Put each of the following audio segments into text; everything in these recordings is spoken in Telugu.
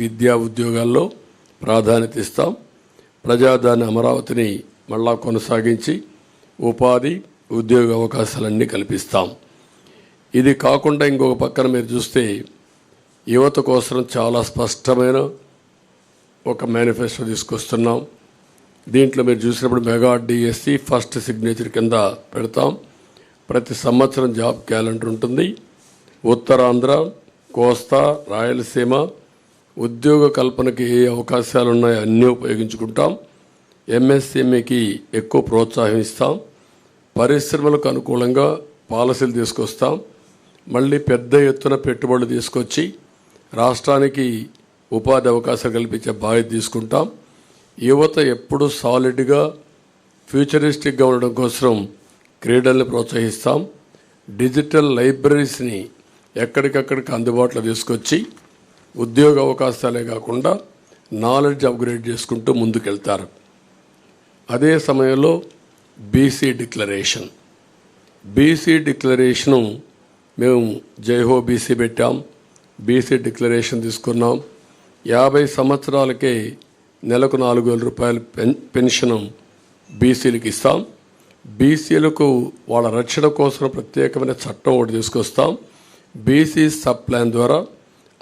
విద్యా ఉద్యోగాల్లో ప్రాధాన్యత ఇస్తాం. ప్రజాదాని అమరావతిని మళ్ళా కొనసాగించి ఉపాధి ఉద్యోగ అవకాశాలన్నీ కల్పిస్తాం. ఇది కాకుండా ఇంకొక పక్కన మీరు చూస్తే యువత కోసం చాలా స్పష్టమైన ఒక మేనిఫెస్టో తీసుకొస్తున్నాం. దీంట్లో మీరు చూసినప్పుడు మెగా డిఎస్సి ఫస్ట్ సిగ్నేచర్ కింద పెడతాం. ప్రతి సంవత్సరం జాబ్ క్యాలెండర్ ఉంటుంది. ఉత్తరాంధ్ర కోస్తా రాయలసీమ ఉద్యోగ కల్పనకి ఏ అవకాశాలు ఉన్నాయో అన్నీ ఉపయోగించుకుంటాం. ఎంఎస్ఎంఈకి ఎక్కువ ప్రోత్సాహం ఇస్తాం. పరిశ్రమలకు అనుకూలంగా పాలసీలు తీసుకొస్తాం. మళ్ళీ పెద్ద ఎత్తున పెట్టుబడులు తీసుకొచ్చి రాష్ట్రానికి ఉపాధి అవకాశాలు కల్పించే బాధ్యత తీసుకుంటాం. యువత ఎప్పుడు సాలిడ్గా ఫ్యూచరిస్టిక్గా ఉండడం కోసం క్రీడల్ని ప్రోత్సహిస్తాం. డిజిటల్ లైబ్రరీస్ని ఎక్కడికక్కడికి అందుబాటులో తీసుకొచ్చి ఉద్యోగ అవకాశాలే కాకుండా నాలెడ్జ్ అప్గ్రేడ్ చేసుకుంటూ ముందుకెళ్తారు. అదే సమయంలో బీసీ డిక్లరేషన్ బీసీ డిక్లరేషను మేము జైహో బీసీ పెట్టాం. బీసీ డిక్లరేషన్ తీసుకున్నాం. యాభై సంవత్సరాలకే నెలకు నాలుగు వేల రూపాయలు పెన్ పెన్షన్ బీసీలకు ఇస్తాం. బీసీలకు వాళ్ళ రక్షణ కోసం ప్రత్యేకమైన చట్టం ఒకటి తీసుకొస్తాం. బీసీ సబ్ ప్లాన్ ద్వారా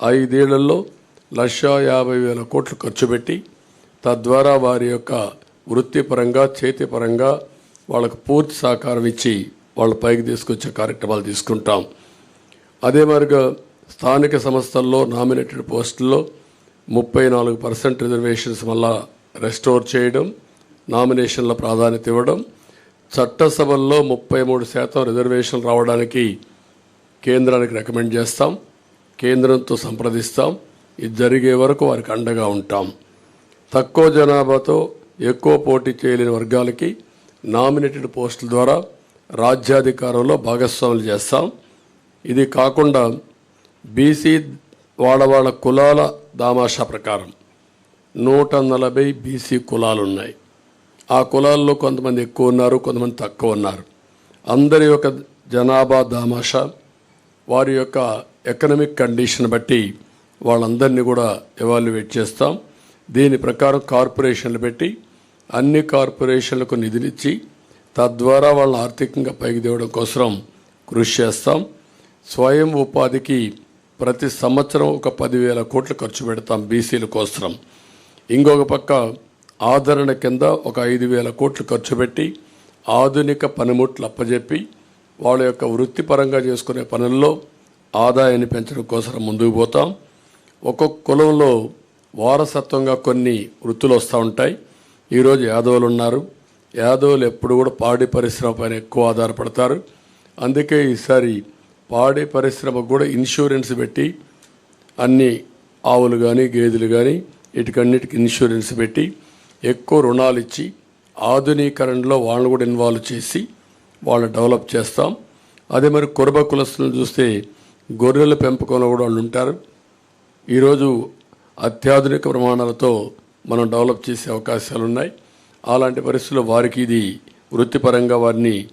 ఐదేళ్ళలో లక్ష యాభై వేల కోట్లు ఖర్చు పెట్టి తద్వారా వారి యొక్క వృత్తిపరంగా చేతిపరంగా వాళ్ళకు పూర్తి సహకారం ఇచ్చి వాళ్ళ పైకి తీసుకొచ్చే కార్యక్రమాలు తీసుకుంటాం. అదే మరిగా స్థానిక సంస్థల్లో నామినేటెడ్ పోస్టుల్లో ముప్పై నాలుగు పర్సెంట్ రిజర్వేషన్స్ వల్ల రెస్టోర్ చేయడం నామినేషన్ల ప్రాధాన్యత ఇవ్వడం చట్టసభల్లో ముప్పై మూడు శాతం రిజర్వేషన్ రావడానికి కేంద్రానికి రికమెండ్ చేస్తాం. కేంద్రంతో సంప్రదిస్తాం. ఇది జరిగే వరకు వారికి అండగా ఉంటాం. తక్కువ జనాభాతో ఎక్కువ పోటీ చేయలేని వర్గాలకి నామినేటెడ్ పోస్టుల ద్వారా రాజ్యాధికారంలో భాగస్వాములు చేస్తాం. ఇది కాకుండా బీసీ వాళ్ళ వాళ్ళ కులాల దామాషా ప్రకారం నూట నలభై బీసీ కులాలు ఉన్నాయి. ఆ కులాల్లో కొంతమంది ఎక్కువ ఉన్నారు కొంతమంది తక్కువ ఉన్నారు. అందరి యొక్క జనాభా దామాషా వారి యొక్క ఎకనమిక్ కండిషన్ బట్టి వాళ్ళందరినీ కూడా ఎవాల్యుయేట్ చేస్తాం. దీని ప్రకారం కార్పొరేషన్లు పెట్టి అన్ని కార్పొరేషన్లకు నిధులిచ్చి తద్వారా వాళ్ళని ఆర్థికంగా పైకి తేవడం కోసం కృషి చేస్తాం. స్వయం ఉపాధికి ప్రతి సంవత్సరం ఒక పదివేల కోట్లు ఖర్చు పెడతాం బీసీల కోసం ఇంకొక పక్క ఆదరణ కింద ఒక ఐదు వేల కోట్లు ఖర్చు పెట్టి ఆధునిక పనిముట్లు అప్పజెప్పి వాళ్ళ యొక్క వృత్తిపరంగా చేసుకునే పనుల్లో ఆదాయాన్ని పెంచడం కోసం ముందుకు పోతాం. ఒక్కొక్క కులంలో వారసత్వంగా కొన్ని వృత్తులు వస్తూ ఉంటాయి. ఈరోజు యాదవులు ఉన్నారు. యాదవులు ఎప్పుడు కూడా పాడి పరిశ్రమ పైన ఎక్కువ ఆధారపడతారు. అందుకే ఈసారి పాడి పరిశ్రమకు కూడా ఇన్సూరెన్స్ పెట్టి అన్ని ఆవులు కానీ గేదెలు కానీ వీటికన్నిటికి ఇన్సూరెన్స్ పెట్టి ఎక్కువ రుణాలు ఇచ్చి ఆధునీకరణలో వాళ్ళని కూడా ఇన్వాల్వ్ చేసి వాళ్ళని డెవలప్ చేస్తాం. అదే మరి కురబ కులస్తులను చూస్తే గొర్రెల పెంపకంలో కూడా వాళ్ళు ఉంటారు. ఈరోజు అత్యాధునిక ప్రమాణాలతో మనం డెవలప్ చేసే అవకాశాలు ఉన్నాయి. అలాంటి పరిస్థితుల్లో వారికి ఇది వృత్తిపరంగా వారిని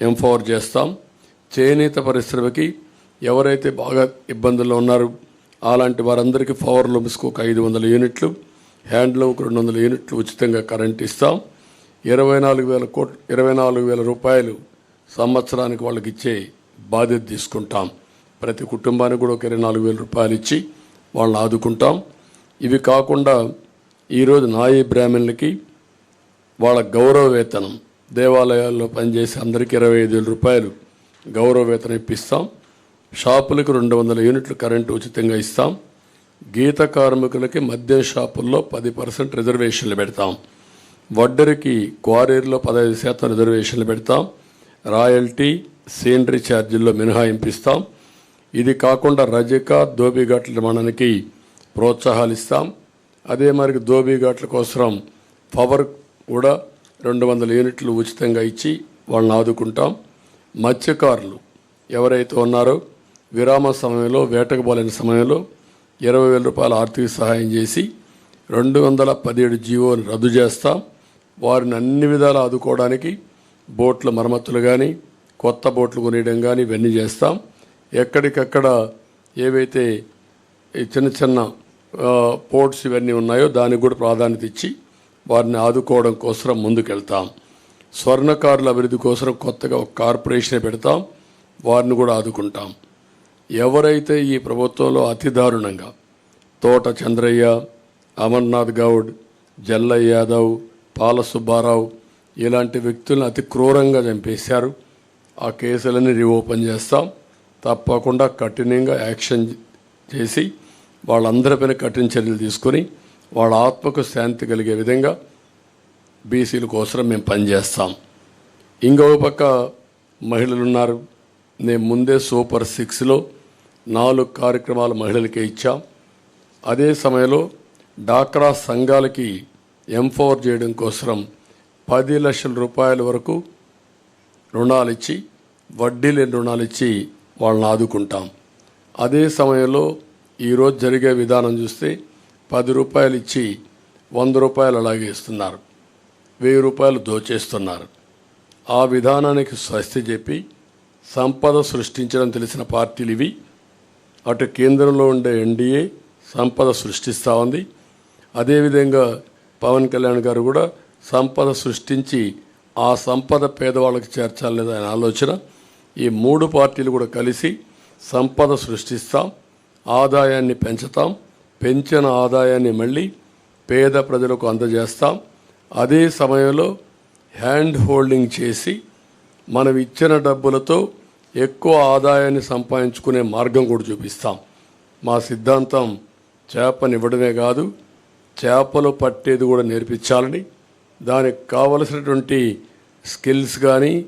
ఎంపవర్ చేస్తాం. చేనేత పరిశ్రమకి ఎవరైతే బాగా ఇబ్బందుల్లో ఉన్నారో అలాంటి వారందరికీ పవర్ లూమ్స్కి ఒక ఐదు వందల యూనిట్లు హ్యాండ్లూమ్కి రెండు వందల యూనిట్లు ఉచితంగా కరెంట్ ఇస్తాం. ఇరవై నాలుగు వేల కోట్ ఇరవై నాలుగు వేల రూపాయలు సంవత్సరానికి వాళ్ళకి ఇచ్చే బాధ్యత తీసుకుంటాం. ప్రతి కుటుంబానికి కూడా ఒక ఇరవై నాలుగు వేల రూపాయలు ఇచ్చి వాళ్ళని ఆదుకుంటాం. ఇవి కాకుండా ఈరోజు నాయి బ్రాహ్మణులకి వాళ్ళ గౌరవ వేతనం దేవాలయాల్లో పనిచేసే అందరికీ ఇరవై ఐదు వేల రూపాయలు గౌరవ వేతనం ఇప్పిస్తాం. షాపులకు రెండు వందల యూనిట్లు కరెంటు ఉచితంగా ఇస్తాం. గీత కార్మికులకి మద్యం షాపుల్లో పది పర్సెంట్ రిజర్వేషన్లు పెడతాం. వడ్డరికి క్వారీర్లో పదహైదు శాతం రిజర్వేషన్లు పెడతాం. రాయల్టీ సీనరీ ఛార్జీల్లో మినహాయింపిస్తాం. ఇది కాకుండా రజక దోబిఘాట్ల నిర్మాణానికి ప్రోత్సాహాలు ఇస్తాం అదే మరి దోబిఘాట్ల కోసం పవర్ కూడా రెండు వందల యూనిట్లు ఉచితంగా ఇచ్చి వాళ్ళని ఆదుకుంటాం. మత్స్యకారులు ఎవరైతే ఉన్నారో విరామ సమయంలో వేటకు పోలేని సమయంలో ఇరవై వేల రూపాయల ఆర్థిక సహాయం చేసి రెండు వందల పదిహేడు జీవోని రద్దు చేస్తాం. వారిని అన్ని విధాలు ఆదుకోవడానికి బోట్ల మరమ్మతులు కానీ కొత్త బోట్లు కొనేయడం కానీ ఇవన్నీ చేస్తాం. ఎక్కడికక్కడ ఏవైతే ఈ చిన్న చిన్న పోర్ట్స్ ఇవన్నీ ఉన్నాయో దానికి కూడా ప్రాధాన్యత ఇచ్చి వారిని ఆదుకోవడం కోసం ముందుకెళ్తాం. స్వర్ణకారుల అభివృద్ధి కోసం కొత్తగా ఒక కార్పొరేషన్ పెడతాం. వారిని కూడా ఆదుకుంటాం. ఎవరైతే ఈ ప్రభుత్వంలో అతి దారుణంగా తోట చంద్రయ్య అమర్నాథ్ గౌడ్ జల్లయ్య యాదవ్ పాల సుబ్బారావు ఇలాంటి వ్యక్తులను అతి క్రూరంగా చంపేశారు. ఆ కేసులని రీఓపెన్ చేస్తాం. తప్పకుండా కఠినంగా యాక్షన్ చేసి వాళ్ళందరిపైన కఠిన చర్యలు తీసుకొని వాళ్ళ ఆత్మకు శాంతి కలిగే విధంగా బీసీల కోసం మేము పనిచేస్తాం. ఇంకొక పక్క మహిళలు ఉన్నారు. నేను ముందే సూపర్ సిక్స్లో నాలుగు కార్యక్రమాలు మహిళలకే ఇచ్చాం. అదే సమయంలో డాక్రా సంఘాలకి ఎంఫోర్ చేయడం కోసం పది లక్షల రూపాయల వరకు రుణాలు ఇచ్చి వడ్డీ లేని రుణాలు ఇచ్చి వాళ్ళని ఆదుకుంటాం. అదే సమయంలో ఈరోజు జరిగే విధానం చూస్తే పది రూపాయలు ఇచ్చి వంద రూపాయలు అలాగే ఇస్తున్నారు. వెయ్యి రూపాయలు దోచేస్తున్నారు. ఆ విధానానికి స్వస్తి చెప్పి సంపద సృష్టించడం తెలిసిన పార్టీలు ఇవి. అటు కేంద్రంలో ఉండే ఎన్డీఏ సంపద సృష్టిస్తూ ఉంది. అదేవిధంగా పవన్ కళ్యాణ్ గారు కూడా సంపద సృష్టించి ఆ సంపద పేదవాళ్ళకి చేర్చాలనేది ఆయన ఆలోచన. ఈ మూడు పార్టీలు కూడా కలిసి సంపద సృష్టిస్తాం ఆదాయాన్ని పెంచుతాం పెంచిన ఆదాయాన్ని మళ్ళీ పేద ప్రజలకు అందజేస్తాం. అదే సమయంలో హ్యాండ్ హోల్డింగ్ చేసి మనం ఇచ్చిన డబ్బులతో ఎక్కువ ఆదాయాన్ని సంపాదించుకునే మార్గం కూడా చూపిస్తాం. మా సిద్ధాంతం చేపనివ్వడమే కాదు చేపలు పట్టేది కూడా నేర్పించాలని దానికి కావలసినటువంటి స్కిల్స్ కానీ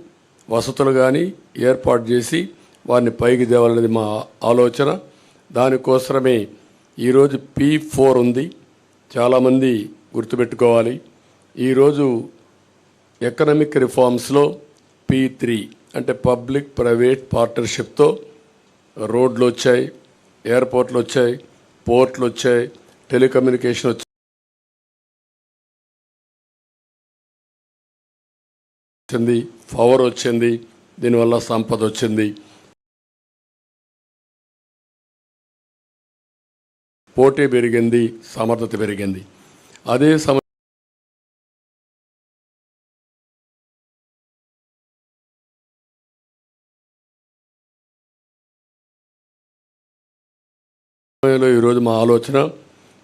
వసతులు కానీ ఏర్పాటు చేసి వారిని పైకి తేవాలనేది మా ఆలోచన. దానికోసమే ఈరోజు పీ ఫోర్ ఉంది. చాలామంది గుర్తుపెట్టుకోవాలి. ఈరోజు ఎకనామిక్ రిఫార్మ్స్లో పీ త్రీ అంటే పబ్లిక్ ప్రైవేట్ పార్ట్నర్షిప్తో రోడ్లు వచ్చాయి ఎయిర్పోర్ట్లు వచ్చాయి పోర్ట్లు వచ్చాయి టెలికమ్యూనికేషన్ వచ్చాయి వచ్చింది పవర్ వచ్చింది దీనివల్ల సంపద వచ్చింది. పోటీ పెరిగింది సమర్థత పెరిగింది. అదే సమ సమయంలో ఈరోజు మా ఆలోచన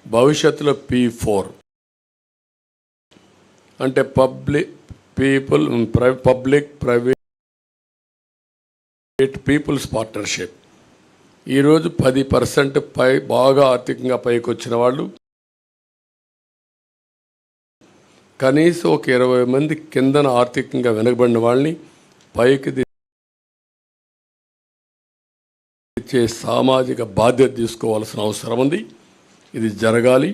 భవిష్యత్తులో పీ ఫోర్ అంటే public people public private peoples partnership ఈరోజు పది పర్సెంట్ పై బాగా ఆర్థికంగా పైకి వచ్చిన వాళ్ళు కనీసం ఒక ఇరవై మంది కిందన ఆర్థికంగా వెనకబడిన వాళ్ళని పైకి ఇచ్చే సామాజిక బాధ్యత తీసుకోవాల్సిన అవసరం ఉంది. ఇది జరగాలి.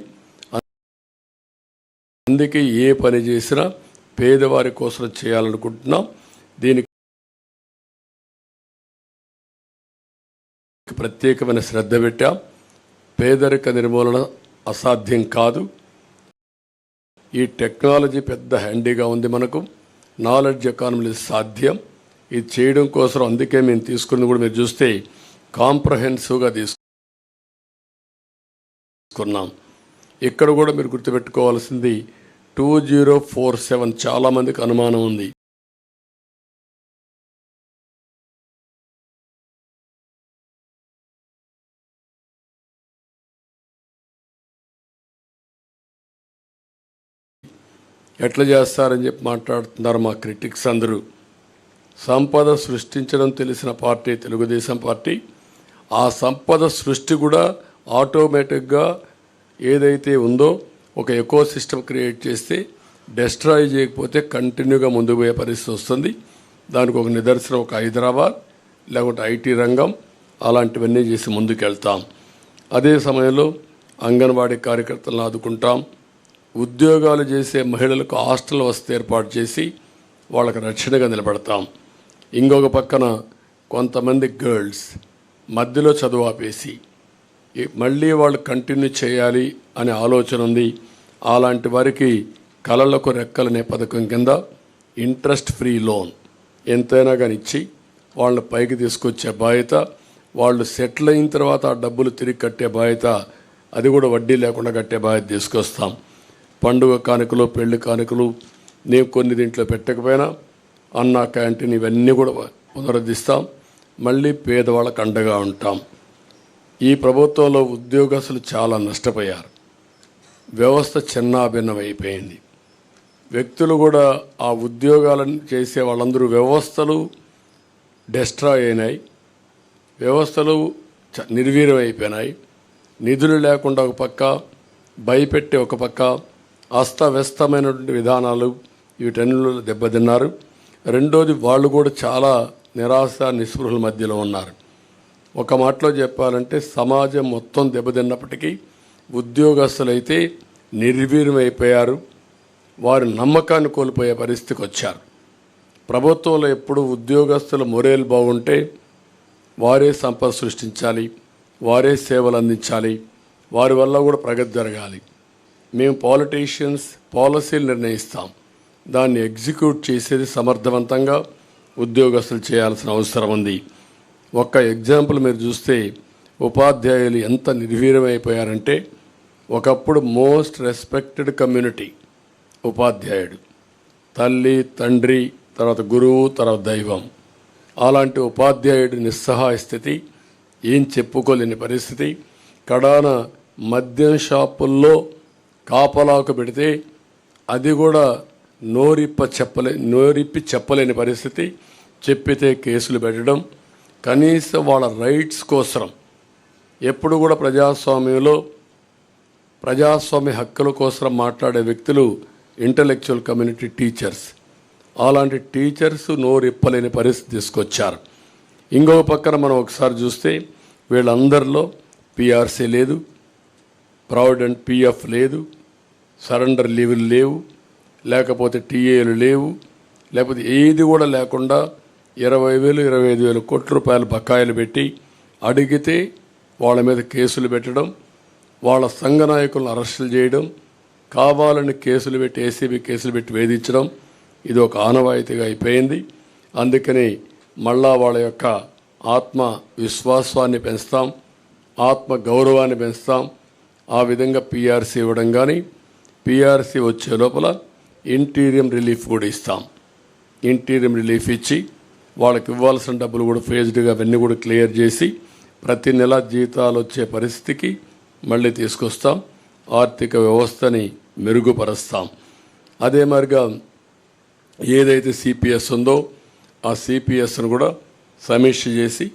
అందుకే ఏ పని చేసినా పేదవారి కోసం చేయాలనుకుంటున్నాం. దీనికి ప్రత్యేకమైన శ్రద్ధ పెట్టాం. పేదరిక నిర్మూలన అసాధ్యం కాదు. ఈ టెక్నాలజీ పెద్ద హ్యాండీగా ఉంది మనకు. నాలెడ్జ్ ఎకానమీ సాధ్యం. ఇది చేయడం కోసం అందుకే మేము తీసుకున్నది కూడా మీరు చూస్తే కాంప్రహెన్సివ్గా తీసుకున్నాం. ఇక్కడ కూడా మీరు గుర్తుపెట్టుకోవాల్సింది టూ జీరో ఫోర్ సెవెన్ చాలామందికి అనుమానం ఉంది. ఎట్లా చేస్తారని చెప్పి మాట్లాడుతున్నారు మా క్రిటిక్స్ అందరూ. సంపద సృష్టించడం తెలిసిన పార్టీ తెలుగుదేశం పార్టీ. ఆ సంపద సృష్టి కూడా ఆటోమేటిక్గా ఏదైతే ఉందో ఒక ఎకో సిస్టమ్ క్రియేట్ చేస్తే డెస్ట్రాయ్ చేయకపోతే కంటిన్యూగా ముందుకు పోయే పరిస్థితి వస్తుంది. దానికి ఒక నిదర్శనం ఒక హైదరాబాద్ లేకుంటే ఐటీ రంగం అలాంటివన్నీ చేసి ముందుకెళ్తాం. అదే సమయంలో అంగన్వాడీ కార్యకర్తలను ఆదుకుంటాం. ఉద్యోగాలు చేసే మహిళలకు హాస్టల్ వసతి ఏర్పాటు చేసి వాళ్ళకు రక్షణగా నిలబడతాం. ఇంకొక పక్కన కొంతమంది గర్ల్స్ మధ్యలో చదువు ఆపేసి మళ్ళీ వాళ్ళు కంటిన్యూ చేయాలి అనే ఆలోచన ఉంది. అలాంటి వారికి కళలకు రెక్కలనే పథకం కింద ఇంట్రెస్ట్ ఫ్రీ లోన్ ఎంతైనా కానీ ఇచ్చి వాళ్ళని పైకి తీసుకొచ్చే బాధ్యత వాళ్ళు సెటిల్ అయిన తర్వాత ఆ డబ్బులు తిరిగి కట్టే బాధ్యత అది కూడా వడ్డీ లేకుండా కట్టే బాధ్యత తీసుకొస్తాం. పండుగ కానుకలు పెళ్ళి కానుకలు నేను కొన్ని దీంట్లో పెట్టకపోయినా అన్న క్యాంటీన్ ఇవన్నీ కూడా పునరుద్ధిస్తాం. మళ్ళీ పేదవాళ్ళకు అండగా ఉంటాం. ఈ ప్రభుత్వంలో ఉద్యోగస్తులు చాలా నష్టపోయారు. వ్యవస్థ చిన్నాభిన్నమైపోయింది. వ్యక్తులు కూడా ఆ ఉద్యోగాలను చేసే వాళ్ళందరూ వ్యవస్థలు డెస్ట్రాయ్ అయినాయి. వ్యవస్థలు చ- నిర్వీర్యం అయిపోయినాయి నిధులు లేకుండా ఒక పక్క భయపెట్టి ఒక పక్క అస్తవ్యస్తమైనటువంటి విధానాలు వీటన్నిలో దెబ్బతిన్నారు. రెండోది వాళ్ళు కూడా చాలా నిరాశ నిస్పృహల మధ్యలో ఉన్నారు. ఒక మాటలో చెప్పాలంటే సమాజం మొత్తం దెబ్బతిన్నప్పటికీ ఉద్యోగస్తులైతే నిర్వీర్యమైపోయారు వారు నమ్మకాన్ని కోల్పోయే పరిస్థితికి వచ్చారు. ప్రభుత్వంలో ఎప్పుడు ఉద్యోగస్తుల మొరేలు బాగుంటే వారే సంపద సృష్టించాలి వారే సేవలు అందించాలి వారి వల్ల కూడా ప్రగతి జరగాలి. మేము పాలిటీషియన్స్ పాలసీలు నిర్ణయిస్తాం. దాన్ని ఎగ్జిక్యూట్ చేసేది సమర్థవంతంగా ఉద్యోగస్తులు చేయాల్సిన అవసరం ఉంది. ఒక్క ఎగ్జాంపుల్ మీరు చూస్తే ఉపాధ్యాయులు ఎంత నిర్వీర్యమైపోయారంటే ఒకప్పుడు మోస్ట్ రెస్పెక్టెడ్ కమ్యూనిటీ ఉపాధ్యాయుడు. తల్లి తండ్రి తర్వాత గురువు తర్వాత దైవం. అలాంటి ఉపాధ్యాయుడి నిస్సహాయ స్థితి ఏం చెప్పుకోలేని పరిస్థితి. కడాన మద్యం షాపుల్లో కాపలాకు పెడితే అది కూడా నోరిప్ప చెప్పలే నోరిప్పి చెప్పలేని పరిస్థితి. చెప్పితే కేసులు పెట్టడం కనీసం వాళ్ళ రైట్స్ కోసం ఎప్పుడు కూడా ప్రజాస్వామ్యంలో ప్రజాస్వామ్య హక్కుల కోసం మాట్లాడే వ్యక్తులు ఇంటలెక్చువల్ కమ్యూనిటీ టీచర్స్ అలాంటి టీచర్స్ నోరిప్పలేని పరిస్థితి తీసుకొచ్చారు. ఇంకొక పక్కన మనం ఒకసారి చూస్తే వీళ్ళందరిలో పిఆర్సీ లేదు ప్రావిడెంట్ పిఎఫ్ లేదు సరెండర్ లీవులు లేవు లేకపోతే టీఏలు లేవు లేకపోతే ఏది కూడా లేకుండా ఇరవై వేలు ఇరవై ఐదు వేలు కోట్ల రూపాయలు బకాయిలు పెట్టి అడిగితే వాళ్ళ మీద కేసులు పెట్టడం వాళ్ళ సంఘ నాయకులను అరెస్టులు చేయడం కావాలని కేసులు పెట్టి ఏసీబీ కేసులు పెట్టి వేధించడం ఇది ఒక ఆనవాయితీగా అయిపోయింది. అందుకని మళ్ళా వాళ్ళ యొక్క ఆత్మ విశ్వాసాన్ని పెంచుతాం ఆత్మ గౌరవాన్ని పెంచుతాం. ఆ విధంగా పీఆర్సీ ఇవ్వడం కానీ పీఆర్సీ వచ్చే లోపల ఇంటీరియం రిలీఫ్ కూడా ఇస్తాం. ఇంటీరియం రిలీఫ్ ఇచ్చి వాళ్ళకి ఇవ్వాల్సిన డబ్బులు కూడా ఫేజ్డ్గా అవన్నీ కూడా క్లియర్ చేసి ప్రతి నెల జీతాలు వచ్చే పరిస్థితికి మళ్ళీ తీసుకొస్తాం. ఆర్థిక వ్యవస్థని మెరుగుపరుస్తాం. అదే మరిగా ఏదైతే సిపిఎస్ ఉందో ఆ సిపిఎస్ను కూడా సమీక్ష చేసి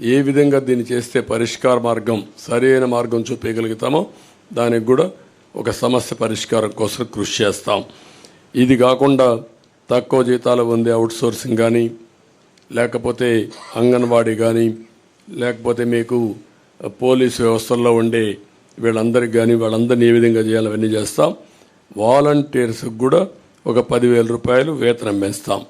ఏ విధంగా దీన్ని చేస్తే పరిష్కార మార్గం సరైన మార్గం చూపించగలుగుతామో దానికి కూడా ఒక సమస్య పరిష్కారం కోసం కృషి చేస్తాం. ఇది కాకుండా తక్కువ జీతాలు ఉంది అవుట్ సోర్సింగ్ కానీ లేకపోతే అంగన్వాడీ కానీ లేకపోతే మీకు పోలీస్ వ్యవస్థల్లో ఉండే వీళ్ళందరికీ కానీ వాళ్ళందరినీ ఏ విధంగా చేయాలి అవన్నీ చేస్తాం. వాలంటీర్స్కి కూడా ఒక పదివేల రూపాయలు వేతనం పెంచుతాం.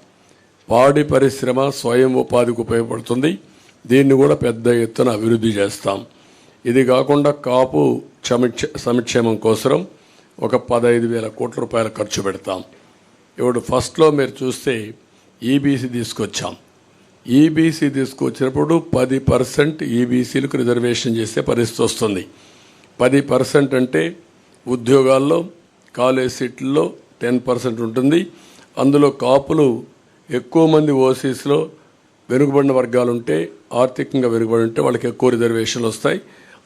పాడి పరిశ్రమ స్వయం ఉపాధికి ఉపయోగపడుతుంది. దీన్ని కూడా పెద్ద ఎత్తున అభివృద్ధి చేస్తాం. ఇది కాకుండా కాపు సమిక్ష సంక్షేమం కోసం ఒక పదహైదు వేల కోట్ల రూపాయలు ఖర్చు పెడతాం. ఇప్పుడు ఫస్ట్లో మీరు చూస్తే ఈబీసీ తీసుకొచ్చాం. ఈబీసీ తీసుకొచ్చినప్పుడు పది పర్సెంట్ ఈబీసీలకు రిజర్వేషన్ చేసే పరిస్థితి వస్తుంది. పది పర్సెంట్ అంటే ఉద్యోగాల్లో కాలేజ్ సీట్లలో టెన్ పర్సెంట్ ఉంటుంది. అందులో కాపులు ఎక్కువ మంది ఓసీస్లో వెనుకబడిన వర్గాలు ఉంటే ఆర్థికంగా వెనుకబడి ఉంటే వాళ్ళకి ఎక్కువ రిజర్వేషన్లు వస్తాయి.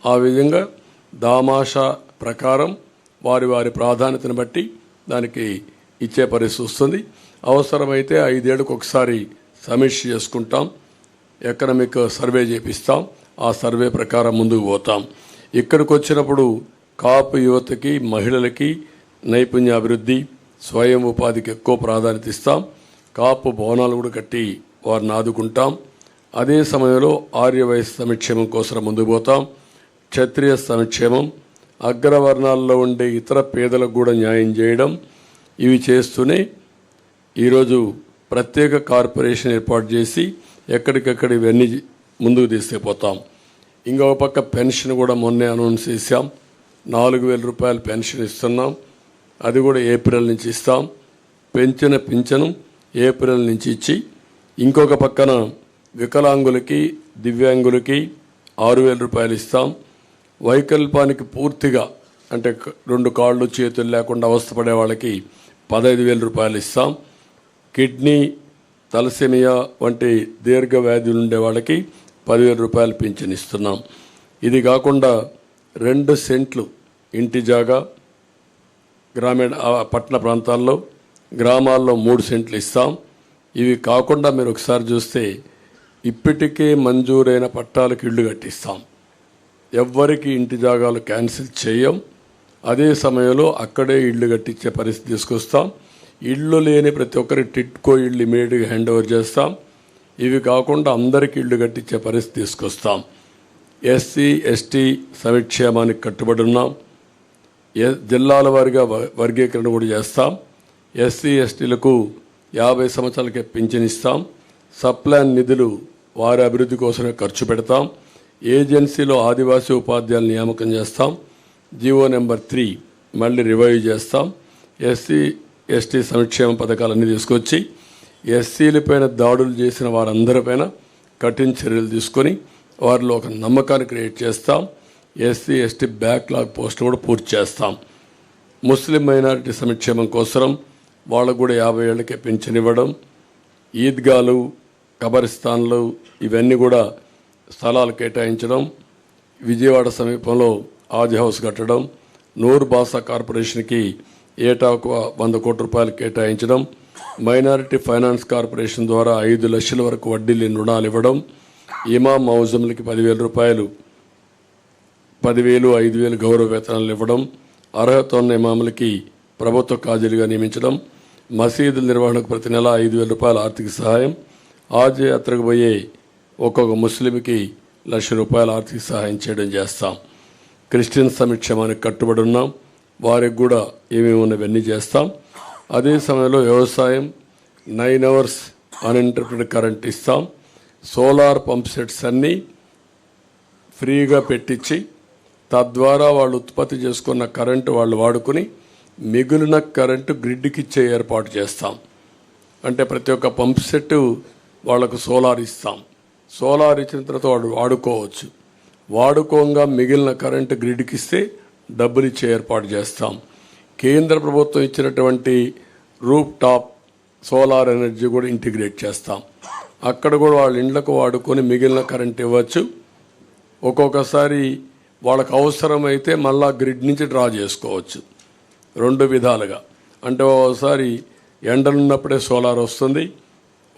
ఆ విధంగా దామాషా ప్రకారం వారి వారి ప్రాధాన్యతను బట్టి దానికి ఇచ్చే పరిస్థితి వస్తుంది. అవసరమైతే ఐదేళ్ళకు ఒకసారి సమీక్ష చేసుకుంటాం ఎకనమిక్ సర్వే చేపిస్తాం ఆ సర్వే ప్రకారం ముందుకు పోతాం. ఇక్కడికి వచ్చినప్పుడు కాపు యువతకి మహిళలకి నైపుణ్యాభివృద్ధి స్వయం ఉపాధికి ఎక్కువ ప్రాధాన్యత ఇస్తాం. కాపు భవనాలు కూడా కట్టి వారిని ఆదుకుంటాం. అదే సమయంలో ఆర్య వయస్సు సంక్షేమం కోసం ముందుకు పోతాం. క్షత్రియ సంక్షేమం అగ్రవర్ణాల్లో ఉండే ఇతర పేదలకు కూడా న్యాయం చేయడం ఇవి చేస్తూనే ఈరోజు ప్రత్యేక కార్పొరేషన్ ఏర్పాటు చేసి ఎక్కడికక్కడ ఇవన్నీ ముందుకు తీసుకుపోతాం. ఇంకొక పక్క పెన్షన్ కూడా మొన్నే అనౌన్స్ చేశాం. నాలుగు వేల రూపాయల పెన్షన్ ఇస్తున్నాం. అది కూడా ఏప్రిల్ నుంచి ఇస్తాం. పెంచిన పింఛను ఏప్రిల్ నుంచి ఇచ్చి ఇంకొక పక్కన వికలాంగులకి దివ్యాంగులకి ఆరు వేల రూపాయలు ఇస్తాం. వైకల్పానికి పూర్తిగా అంటే రెండు కాళ్ళు చేతులు లేకుండా అవస్థపడే వాళ్ళకి పదహైదు వేల రూపాయలు ఇస్తాం. కిడ్నీ తలసేమియా వంటి దీర్ఘ వ్యాధులు ఉండే వాళ్ళకి పదివేల రూపాయలు పింఛన్ ఇస్తున్నాం. ఇది కాకుండా రెండు సెంట్లు ఇంటి జాగా గ్రామీణ పట్టణ ప్రాంతాల్లో గ్రామాల్లో మూడు సెంట్లు ఇస్తాం. ఇవి కాకుండా మీరు ఒకసారి చూస్తే ఇప్పటికే మంజూరైన పట్టాలకు ఇళ్ళు కట్టిస్తాం. ఎవ్వరికి ఇంటి జాగాలు క్యాన్సిల్ చేయం అదే సమయంలో అక్కడే ఇళ్ళు కట్టించే పరిస్థితి తీసుకొస్తాం. ఇళ్ళు లేని ప్రతి ఒక్కరి టిట్కో ఇళ్ళు ఇమీడియట్గా హ్యాండ్ ఓవర్ చేస్తాం. ఇవి కాకుండా అందరికీ ఇళ్ళు కట్టించే పరిస్థితి తీసుకొస్తాం. ఎస్సీ ఎస్టీ సంక్షేమానికి కట్టుబడి ఉన్నాం. ఏ- జిల్లాల వారీగా వ- వర్గీకరణ కూడా చేస్తాం. ఎస్సీ ఎస్టీలకు యాభై సంవత్సరాలకే పింఛనిస్తాం సప్లాన్ నిధులు వారి అభివృద్ధి కోసమే ఖర్చు పెడతాం. ఏజెన్సీలో ఆదివాసీ ఉపాధ్యాయులు నియామకం చేస్తాం. జీవో నెంబర్ త్రీ మళ్ళీ రివైవ్ చేస్తాం. ఎస్సీ ఎస్టీ సంక్షేమ పథకాలన్నీ తీసుకొచ్చి ఎస్సీలపైన దాడులు చేసిన వారందరిపైన కఠిన చర్యలు తీసుకొని వారిలో ఒక నమ్మకాన్ని క్రియేట్ చేస్తాం. ఎస్సీ ఎస్టీ బ్యాక్లాగ్ పోస్ట్ కూడా పూర్తి చేస్తాం. ముస్లిం మైనారిటీ సంక్షేమం కోసం వాళ్ళకు కూడా యాభై ఏళ్ళకే పింఛన్ ఇవ్వడం ఈద్గాలు కబరిస్తాన్లు ఇవన్నీ కూడా స్థలాలు కేటాయించడం విజయవాడ సమీపంలో ఆది హౌస్ కట్టడం నూర్ బాసా కార్పొరేషన్కి ఏటా ఒక వంద కోట్ల రూపాయలు కేటాయించడం మైనారిటీ ఫైనాన్స్ కార్పొరేషన్ ద్వారా ఐదు లక్షల వరకు వడ్డీ లేని రుణాలు ఇవ్వడం ఇమాం మౌజంలకి పదివేల రూపాయలు పదివేలు ఐదు వేలు గౌరవ వేతనాలు ఇవ్వడం అర్హత ఉన్న ఇమాములకి ప్రభుత్వ కాజీలుగా నియమించడం మసీదుల నిర్వహణకు ప్రతి నెల ఐదు వేల రూపాయల ఆర్థిక సహాయం ఆజ్ యాత్రకు పోయే ఒక్కొక్క ముస్లింకి లక్ష రూపాయల ఆర్థిక సహాయం చేయడం చేస్తాం. క్రిస్టియన్ సంక్షేమానికి కట్టుబడి ఉన్నాం. వారికి కూడా ఏమేమి ఉన్నవన్నీ చేస్తాం. అదే సమయంలో వ్యవసాయం నైన్ అవర్స్ అన్ఇంటర్ప్రిటెడ్ కరెంట్ ఇస్తాం. సోలార్ పంప్ సెట్స్ అన్నీ ఫ్రీగా పెట్టించి తద్వారా వాళ్ళు ఉత్పత్తి చేసుకున్న కరెంటు వాళ్ళు వాడుకుని మిగిలిన కరెంటు గ్రిడ్కి ఇచ్చే ఏర్పాటు చేస్తాం. అంటే ప్రతి ఒక్క పంప్ సెట్ వాళ్ళకు సోలార్ ఇస్తాం. సోలార్ ఇచ్చిన తర్వాత వాడు వాడుకోవచ్చు. వాడుకోగా మిగిలిన కరెంటు గ్రిడ్కి ఇస్తే డబ్బులు ఇచ్చే ఏర్పాటు చేస్తాం. కేంద్ర ప్రభుత్వం ఇచ్చినటువంటి రూప్ టాప్ సోలార్ ఎనర్జీ కూడా ఇంటిగ్రేట్ చేస్తాం. అక్కడ కూడా వాళ్ళ ఇండ్లకు వాడుకొని మిగిలిన కరెంట్ ఇవ్వచ్చు. ఒక్కొక్కసారి వాళ్ళకు అవసరమైతే మళ్ళా గ్రిడ్ నుంచి డ్రా చేసుకోవచ్చు. రెండు విధాలుగా. అంటే ఒకసారి ఎండలున్నప్పుడే సోలార్ వస్తుంది.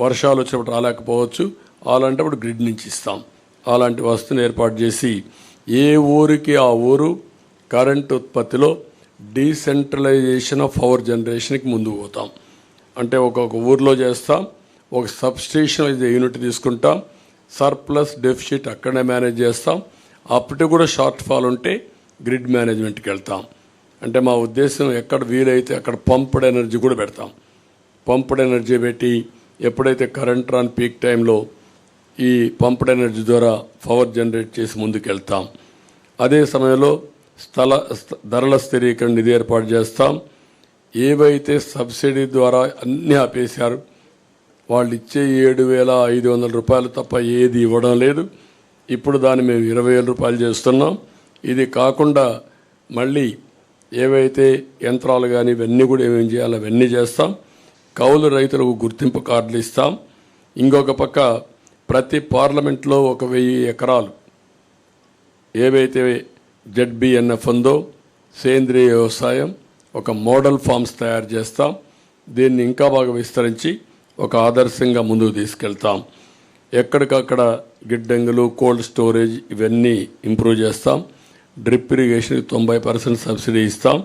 వర్షాలు వచ్చినప్పుడు రాలేకపోవచ్చు. అలాంటప్పుడు గ్రిడ్ నుంచి ఇస్తాం. అలాంటి వస్తువుని ఏర్పాటు చేసి ఏ ఊరికి ఆ ఊరు కరెంట్ ఉత్పత్తిలో డీసెంట్రలైజేషన్ ఆఫ్ పవర్ జనరేషన్కి ముందు పోతాం. అంటే ఒక్కొక్క ఊర్లో చేస్తాం ఒక సబ్స్టేషన్ యూనిట్ తీసుకుంటాం సర్ప్లస్ డెఫిసిట్ అక్కడనే మేనేజ్ చేస్తాం. అప్పటికి కూడా షార్ట్ ఫాల్ ఉంటే గ్రిడ్ మేనేజ్మెంట్కి వెళ్తాం. అంటే మా ఉద్దేశం ఎక్కడ వీలైతే అక్కడ పంప్డ్ ఎనర్జీ కూడా పెడతాం. పంప్డ్ ఎనర్జీ పెట్టి ఎప్పుడైతే కరెంట్ రాని పీక్ టైంలో ఈ పంప్డ్ ఎనర్జీ ద్వారా పవర్ జనరేట్ చేసి ముందుకెళ్తాం. అదే సమయంలో స్థల స్థ- ధరల స్థిరీకరణ నిధి ఏర్పాటు చేస్తాం. ఏవైతే సబ్సిడీ ద్వారా అన్నీ ఆపేశారు వాళ్ళు ఇచ్చే ఏడు వేల ఐదు వందల రూపాయలు తప్ప ఏది ఇవ్వడం లేదు. ఇప్పుడు దాన్ని మేము ఇరవై వేల రూపాయలు చేస్తున్నాం. ఇది కాకుండా మళ్ళీ ఏవైతే యంత్రాలు కానీ ఇవన్నీ కూడా ఏమేమి చేయాలో అవన్నీ చేస్తాం. కౌలు రైతులకు గుర్తింపు కార్డులు ఇస్తాం. ఇంకొక పక్క ప్రతి పార్లమెంట్లో ఒక వెయ్యి ఎకరాలు ఏవైతే జెడ్బిఎన్ఎఫ్ ఉందో సేంద్రియ వ్యవసాయం ఒక మోడల్ ఫార్మ్స్ తయారు చేస్తాం. దీన్ని ఇంకా బాగా విస్తరించి ఒక ఆదర్శంగా ముందుకు తీసుకెళ్తాం. ఎక్కడికక్కడ గిడ్డంగులు కోల్డ్ స్టోరేజ్ ఇవన్నీ ఇంప్రూవ్ చేస్తాం. డ్రిప్ ఇరిగేషన్ తొంభై పర్సెంట్ సబ్సిడీ ఇస్తాం.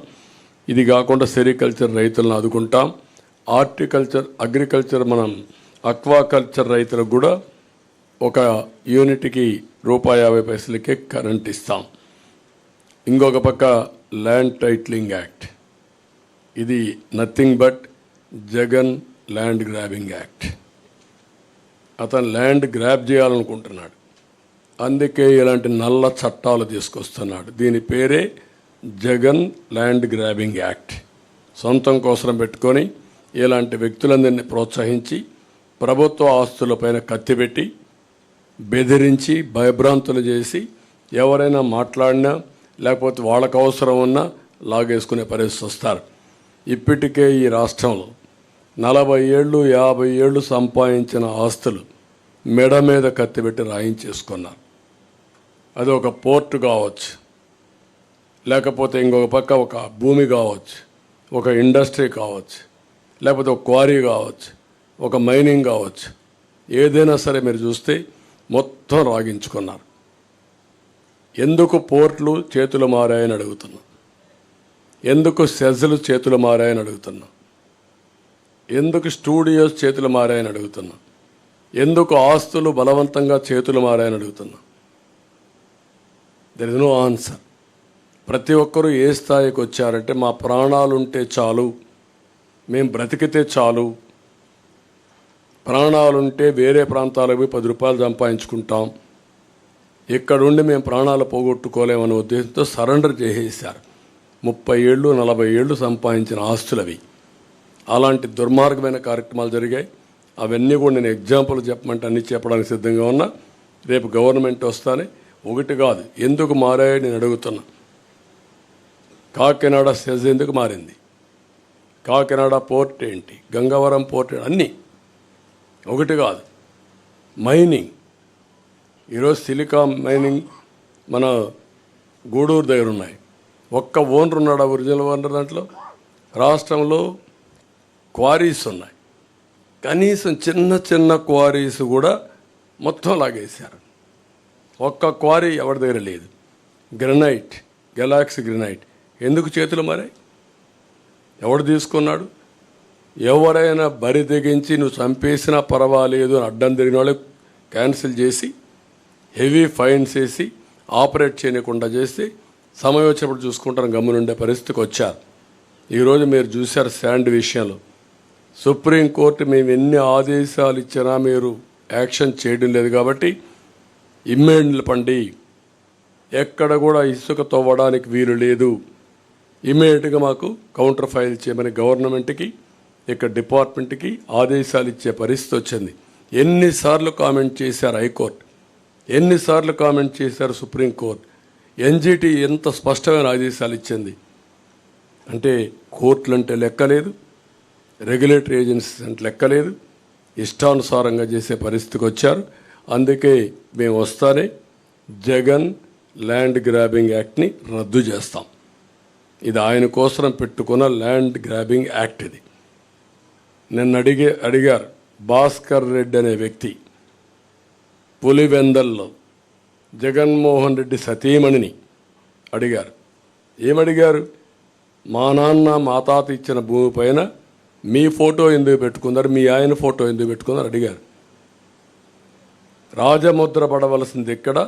ఇది కాకుండా సెరికల్చర్ రైతులను ఆదుకుంటాం. ఆర్టికల్చర్ అగ్రికల్చర్ మనం అక్వాకల్చర్ రైతులకు కూడా ఒక యూనిట్కి రూపాయి యాభై పైసలకే కరెంట్ ఇస్తాం. ఇంకొక పక్క ల్యాండ్ టైట్లింగ్ యాక్ట్ ఇది nothing but Jagan land grabbing act అతను ల్యాండ్ గ్రాబ్ చేయాలనుకుంటున్నాడు. అందుకే ఇలాంటి నల్ల చట్టాలు తీసుకొస్తున్నాడు. దీని పేరే జగన్ ల్యాండ్ గ్రాబింగ్ యాక్ట్ సొంతం కోసం పెట్టుకొని ఇలాంటి వ్యక్తులందరినీ ప్రోత్సహించి ప్రభుత్వ ఆస్తులపైన కత్తిపెట్టి బెదిరించి భయభ్రాంతులు చేసి ఎవరైనా మాట్లాడినా లేకపోతే వాళ్ళకు అవసరం ఉన్నా లాగేసుకునే పరిస్థితి వస్తారు. ఇప్పటికే ఈ రాష్ట్రంలో నలభై ఏళ్ళు యాభై ఏళ్ళు సంపాదించిన ఆస్తులు మెడ మీద కత్తిపెట్టి రాయించేసుకున్నారు. అది ఒక పోర్టు కావచ్చు లేకపోతే ఇంకొక పక్క ఒక భూమి కావచ్చు ఒక ఇండస్ట్రీ కావచ్చు లేకపోతే ఒక క్వారీ కావచ్చు ఒక మైనింగ్ కావచ్చు. ఏదైనా సరే మీరు చూస్తే మొత్తం రాగించుకున్నారు. ఎందుకు పోర్ట్లు చేతులు మారాయని అడుగుతున్నా? ఎందుకు సెజ్లు చేతులు మారాయని అడుగుతున్నా? ఎందుకు స్టూడియోస్ చేతులు మారాయని అడుగుతున్నా? ఎందుకు ఆస్తులు బలవంతంగా చేతులు మారాయని అడుగుతున్నా? దర్ ఇస్ నో ఆన్సర్ ప్రతి ఒక్కరూ ఏ స్థాయికి వచ్చారంటే మా ప్రాణాలు ఉంటే చాలు మేము బ్రతికితే చాలు ప్రాణాలుంటే వేరే ప్రాంతాలకు పోయి పది రూపాయలు సంపాదించుకుంటాం ఇక్కడుండి మేము ప్రాణాలు పోగొట్టుకోలేమనే ఉద్దేశంతో సరెండర్ చేసేసారు ముప్పై ఏళ్ళు నలభై ఏళ్ళు సంపాదించిన ఆస్తులవి. అలాంటి దుర్మార్గమైన కార్యక్రమాలు జరిగాయి. అవన్నీ కూడా నేను ఎగ్జాంపుల్ చెప్పమంటే అన్ని చెప్పడానికి సిద్ధంగా ఉన్నా. రేపు గవర్నమెంట్ వస్తానే. ఒకటి కాదు ఎందుకు మారాయో నేను అడుగుతున్నా. కాకినాడ సెజ్ ఎందుకు మారింది? కాకినాడ పోర్ట్ ఏంటి? గంగవరం పోర్ట్ అన్నీ. ఒకటి కాదు మైనింగ్. ఈరోజు సిలికా మైనింగ్ మన గూడూరు దగ్గర ఉన్నాయి. ఒక్క ఓనర్ ఉన్నాడు ఒరిజినల్ ఓనర్ దాంట్లో? రాష్ట్రంలో క్వారీస్ ఉన్నాయి. కనీసం చిన్న చిన్న క్వారీస్ కూడా మొత్తం లాగేశారు. ఒక్క క్వారీ ఎవరి దగ్గర లేదు. Granite galaxy granite. ఎందుకు చేతులు మరే? ఎవడు తీసుకున్నాడు? ఎవరైనా బరి తెగించి నువ్వు చంపేసినా పర్వాలేదు అని అడ్డం తిరిగిన వాళ్ళు క్యాన్సిల్ చేసి హెవీ ఫైన్స్ వేసి ఆపరేట్ చేయకుండా చేసి సమయం వచ్చినప్పుడు చూసుకుంటాను గమ్మునుండే పరిస్థితికి వచ్చారు. ఈరోజు మీరు చూశారు శాండ్ విషయంలో. సుప్రీంకోర్టు మేము ఎన్ని ఆదేశాలు ఇచ్చినా మీరు యాక్షన్ చేయడం లేదు కాబట్టి ఇమ్మేండ్లు పండి. ఎక్కడ కూడా ఇసుక తవ్వడానికి వీలు లేదు. ఇమ్మీడియట్గా మాకు కౌంటర్ ఫైల్ చేయమని గవర్నమెంట్కి ఇక్కడ డిపార్ట్మెంట్కి ఆదేశాలు ఇచ్చే పరిస్థితి వచ్చింది. ఎన్నిసార్లు కామెంట్ చేశారు హైకోర్టు. ఎన్నిసార్లు కామెంట్ చేశారు సుప్రీంకోర్టు ఎన్జిటి ఎంత స్పష్టమైన ఆదేశాలు ఇచ్చింది? అంటే కోర్టులు అంటే లెక్కలేదు రెగ్యులేటరీ ఏజెన్సీస్ అంటే లెక్కలేదు ఇష్టానుసారంగా చేసే పరిస్థితికి వచ్చారు. అందుకే మేము వస్తానే జగన్ ల్యాండ్ గ్రాబింగ్ యాక్ట్ని రద్దు చేస్తాం. ఇది ఆయన కోసం పెట్టుకున్న ల్యాండ్ గ్రాబింగ్ యాక్ట్ ఇది. నిన్న అడిగే అడిగారు భాస్కర్ రెడ్డి అనే వ్యక్తి పులివెందల్లో జగన్మోహన్ రెడ్డి సతీమణిని అడిగారు. ఏమడిగారు? మా నాన్న మా తాత ఇచ్చిన భూమి పైన మీ ఫోటో ఎందుకు పెట్టుకున్నారు? మీ ఆయన ఫోటో ఎందుకు పెట్టుకున్నారు? అడిగారు. రాజముద్ర పడవలసింది ఎక్కడ?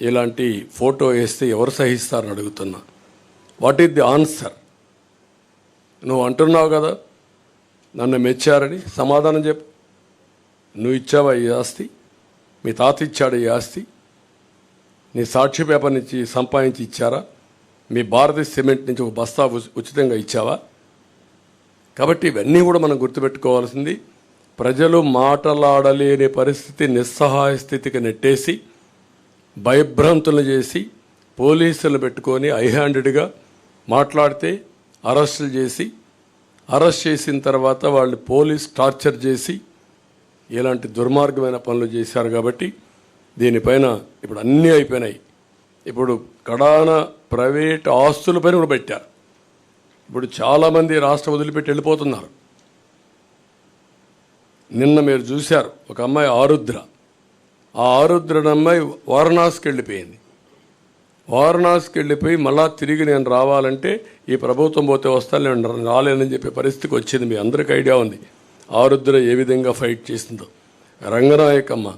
ఇలాంటి ఫోటో వేస్తే ఎవరు సహిస్తారని అడుగుతున్నా. వాట్ ఈస్ ది ఆన్సర్ నువ్వు అంటున్నావు కదా నన్ను మెచ్చారని సమాధానం చెప్పు. నువ్వు ఇచ్చావా ఈ ఆస్తి? మీ తాత ఇచ్చాడు ఈ ఆస్తి. నీ సాక్షి పేపర్ నుంచి సంపాదించి ఇచ్చారా? మీ భారతీయ సిమెంట్ నుంచి ఒక బస్తా ఉచి- ఉచితంగా ఇచ్చావా? కాబట్టి ఇవన్నీ కూడా మనం గుర్తుపెట్టుకోవాల్సింది. ప్రజలు మాటలాడలేని పరిస్థితి నిస్సహాయ స్థితికి నెట్టేసి భయభ్రాంతులు చేసి పోలీసులు పెట్టుకొని ఐ హ్యాండెడ్గా మాట్లాడితే అరెస్టులు చేసి అరెస్ట్ చేసిన తర్వాత వాళ్ళు పోలీస్ టార్చర్ చేసి ఇలాంటి దుర్మార్గమైన పనులు చేశారు కాబట్టి దీనిపైన ఇప్పుడు అన్నీ అయిపోయినాయి. ఇప్పుడు కడాన ప్రైవేట్ ఆస్తులపైన కూడా పెట్టారు. ఇప్పుడు చాలామంది రాష్ట్రం వదిలిపెట్టి వెళ్ళిపోతున్నారు. నిన్న మీరు చూశారు ఒక అమ్మాయి ఆరుద్ర. ఆ ఆరుద్రని అమ్మాయి వారణాసికి వెళ్ళిపోయింది. వారణాసికి వెళ్ళిపోయి మళ్ళా తిరిగి నేను రావాలంటే ఈ ప్రభుత్వం పోతే వస్తాను నేను రాలేనని చెప్పే పరిస్థితికి వచ్చింది. మీ అందరికీ ఐడియా ఉంది. ఆరుద్ర ఏ విధంగా ఫైట్ చేసిందో. రంగనాయకమ్మ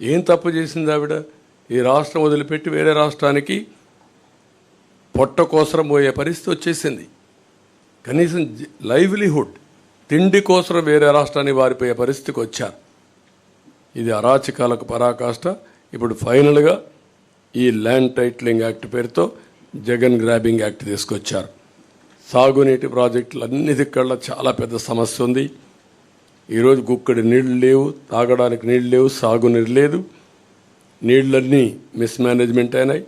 ఏం తప్పు చేసింది ఆవిడ? ఈ రాష్ట్రం వదిలిపెట్టి వేరే రాష్ట్రానికి పొట్ట కోసరం పోయే పరిస్థితి వచ్చేసింది. కనీసం లైవ్లీహుడ్ తిండి కోసం వేరే రాష్ట్రానికి వారిపోయే పరిస్థితికి వచ్చారు. ఇది అరాచకాలకు పరాకాష్ట. ఇప్పుడు ఫైనల్గా ఈ ల్యాండ్ టైటిలింగ్ యాక్ట్ పేరుతో జగన్ గ్రాబింగ్ యాక్ట్ తీసుకొచ్చారు. సాగునీటి ప్రాజెక్టులు అన్ని దిక్కల్లో చాలా పెద్ద సమస్య ఉంది. ఈరోజు గుక్కడి నీళ్ళు లేవు తాగడానికి నీళ్ళు లేవు సాగునీరు లేదు. నీళ్ళన్నీ మిస్మేనేజ్మెంట్ అయినాయి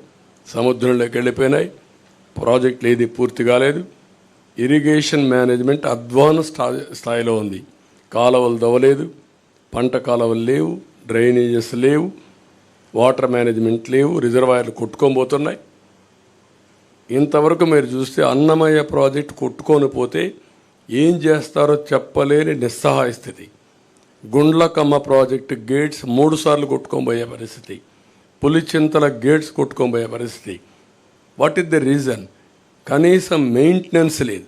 సముద్రంలోకి వెళ్ళిపోయినాయి. ప్రాజెక్టులు ఏది పూర్తి కాలేదు. ఇరిగేషన్ మేనేజ్మెంట్ అధ్వాన స్థా- స్థాయిలో ఉంది. కాలువలు దవ్వలేదు పంట కాలువలు లేవు డ్రైనేజెస్ లేవు వాటర్ మేనేజ్మెంట్ లేవు రిజర్వాయర్లు కొట్టుకోబోతున్నాయి ఇంతవరకు మీరు చూస్తే అన్నమయ్య ప్రాజెక్ట్ కొట్టుకొని పోతే ఏం చేస్తారో చెప్పలేని నిస్సహాయ స్థితి. గుండ్లకమ్మ ప్రాజెక్టు గేట్స్ మూడు సార్లు కొట్టుకోబోయే పరిస్థితి. పులిచింతల గేట్స్ కొట్టుకోబోయే పరిస్థితి. వాట్ ఈస్ ద రీజన్ కనీసం మెయింటెనెన్స్ లేదు.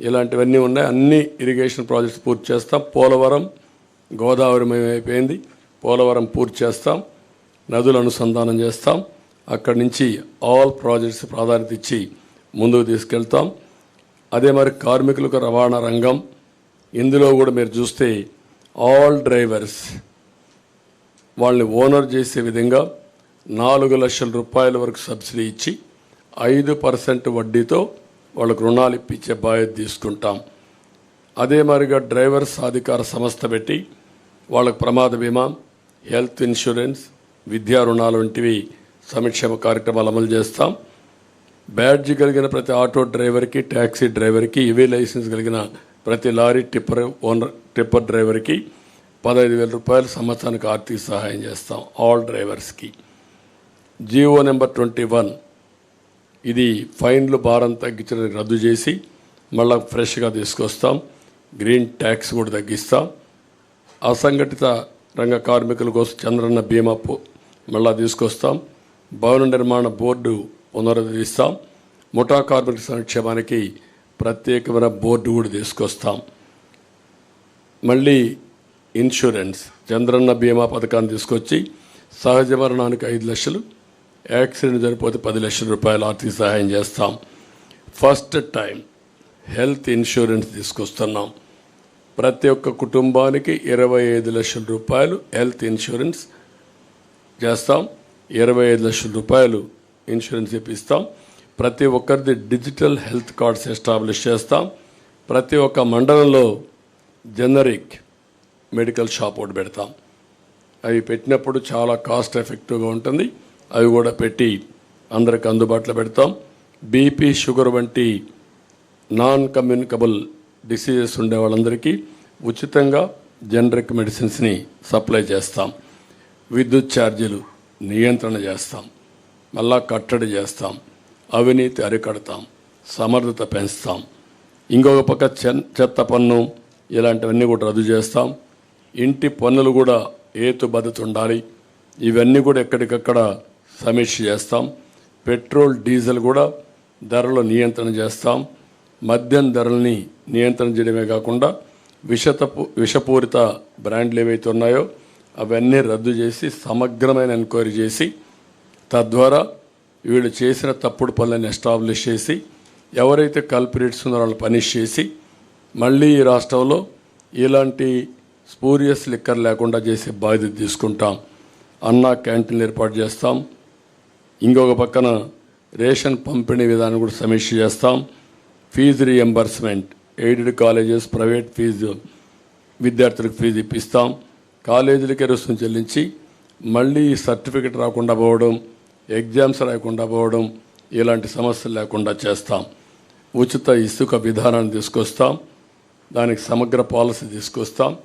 ఇలాంటివన్నీ ఉన్నాయి. అన్ని ఇరిగేషన్ ప్రాజెక్ట్స్ పూర్తి చేస్తాం. పోలవరం గోదావరి అయిపోయింది. పోలవరం పూర్తి చేస్తాం. నదులు అనుసంధానం చేస్తాం. అక్కడి నుంచి ఆల్ ప్రాజెక్ట్స్ ప్రాధాన్యత ఇచ్చి ముందుకు తీసుకెళ్తాం. అదే మరి కార్మికులకు రవాణా రంగం. ఇందులో కూడా మీరు చూస్తే ఆల్ డ్రైవర్స్ వాళ్ళని ఓనర్ చేసే విధంగా నాలుగు లక్షల రూపాయల వరకు సబ్సిడీ ఇచ్చి ఐదు పర్సెంట్ వడ్డీతో వాళ్ళకు రుణాలు ఇప్పించే బాధ్యత తీసుకుంటాం. అదే మరిగా డ్రైవర్ సాధికార సంస్థ పెట్టి వాళ్ళకు ప్రమాద బీమా హెల్త్ ఇన్సూరెన్స్ విద్యా రుణాలు వంటివి సంక్షేమ కార్యక్రమాలు అమలు చేస్తాం. బ్యాడ్జి కలిగిన ప్రతి ఆటో డ్రైవర్కి ట్యాక్సీ డ్రైవర్కి ఇవే లైసెన్స్ కలిగిన ప్రతి లారీ టిప్పర్ ఓనర్ టిప్పర్ డ్రైవర్కి పదహైదు వేల రూపాయలు సంవత్సరానికి ఆర్థిక సహాయం చేస్తాం all డ్రైవర్స్కి. GO number twenty one. ఇది ఫైన్లు భారం తగ్గించడం రద్దు చేసి మళ్ళా ఫ్రెష్గా తీసుకొస్తాం గ్రీన్ ట్యాక్స్ కూడా తగ్గిస్తాం. అసంఘటిత రంగ కార్మికుల కోసం చంద్రన్న బీమా మళ్ళా తీసుకొస్తాం. భవన నిర్మాణ బోర్డు పునరుద్ధరిస్తాం. ముఠా కార్మికుల సంక్షేమానికి ప్రత్యేకమైన బోర్డు కూడా తీసుకొస్తాం. మళ్ళీ ఇన్సూరెన్స్ చంద్రన్న బీమా పథకాన్ని తీసుకొచ్చి సహజ మరణానికి ఐదు లక్షలు యాక్సిడెంట్ జరిగిపోతే పది లక్షల రూపాయలు ఆర్థిక సహాయం చేస్తాం. ఫస్ట్ టైం హెల్త్ ఇన్సూరెన్స్ తీసుకొస్తున్నాం. ప్రతి ఒక్క కుటుంబానికి ఇరవై ఐదు లక్షల రూపాయలు హెల్త్ ఇన్సూరెన్స్ చేస్తాం. ఇరవై ఐదు లక్షల రూపాయలు ఇన్సూరెన్స్ ఇప్పిస్తాం ప్రతి ఒక్కరిది డిజిటల్ హెల్త్ కార్డ్స్ ఎస్టాబ్లిష్ చేస్తాం. ప్రతి ఒక్క మండలంలో జనరిక్ మెడికల్ షాప్ ఒకటి పెడతాం. అవి పెట్టినప్పుడు చాలా కాస్ట్ ఎఫెక్టివ్గా ఉంటుంది. అవి కూడా పెట్టి అందరికి అందుబాటులో పెడతాం. బీపీ షుగర్ వంటి నాన్ కమ్యూనికబుల్ డిసీజెస్ ఉండే వాళ్ళందరికీ ఉచితంగా జనరిక్ మెడిసిన్స్ని సప్లై చేస్తాం. విద్యుత్ ఛార్జీలు నియంత్రణ చేస్తాం. మళ్ళా కట్టడి చేస్తాం అవినీతి అరికడతాం సమర్థత పెంచుతాం. ఇంకొక పక్క చెన్- చెత్త పన్ను ఇలాంటివన్నీ కూడా రద్దు చేస్తాం. ఇంటి పన్నులు కూడా ఏతుబద్ధత ఉండాలి ఇవన్నీ కూడా ఎక్కడికక్కడ సమీక్ష చేస్తాం. పెట్రోల్ డీజిల్ కూడా ధరలు నియంత్రణ చేస్తాం. మద్యం ధరల్ని నియంత్రణ చేయడమే కాకుండా విషతపు విషపూరిత బ్రాండ్లు ఏవైతే ఉన్నాయో అవన్నీ రద్దు చేసి సమగ్రమైన ఎంక్వైరీ చేసి తద్వారా వీళ్ళు చేసిన తప్పుడు పనులను ఎస్టాబ్లిష్ చేసి ఎవరైతే కల్పరేట్స్ ఉన్నారో వాళ్ళు పనిష్ చేసి మళ్ళీ ఈ రాష్ట్రంలో ఇలాంటి స్పూరియస్ లిక్కర్ లేకుండా చేసే బాధ్యత తీసుకుంటాం. అన్నా క్యాంటీన్లు ఏర్పాటు చేస్తాం. ఇంకొక పక్కన రేషన్ పంపిణీ విధానం కూడా సమీక్ష చేస్తాం. Fees reimbursement aided colleges private fees విద్యార్థులకు ఫీజు ఇప్పిస్తాం. కాలేజీలకే రుసుము చెల్లించి మళ్ళీ సర్టిఫికెట్ రాకుండా పోవడం ఎగ్జామ్స్ రాయకుండా పోవడం ఇలాంటి సమస్యలు లేకుండా చేస్తాం. ఉచిత ఇసుక విధానాన్ని తీసుకొస్తాం. దానికి సమగ్ర పాలసీ తీసుకొస్తాం.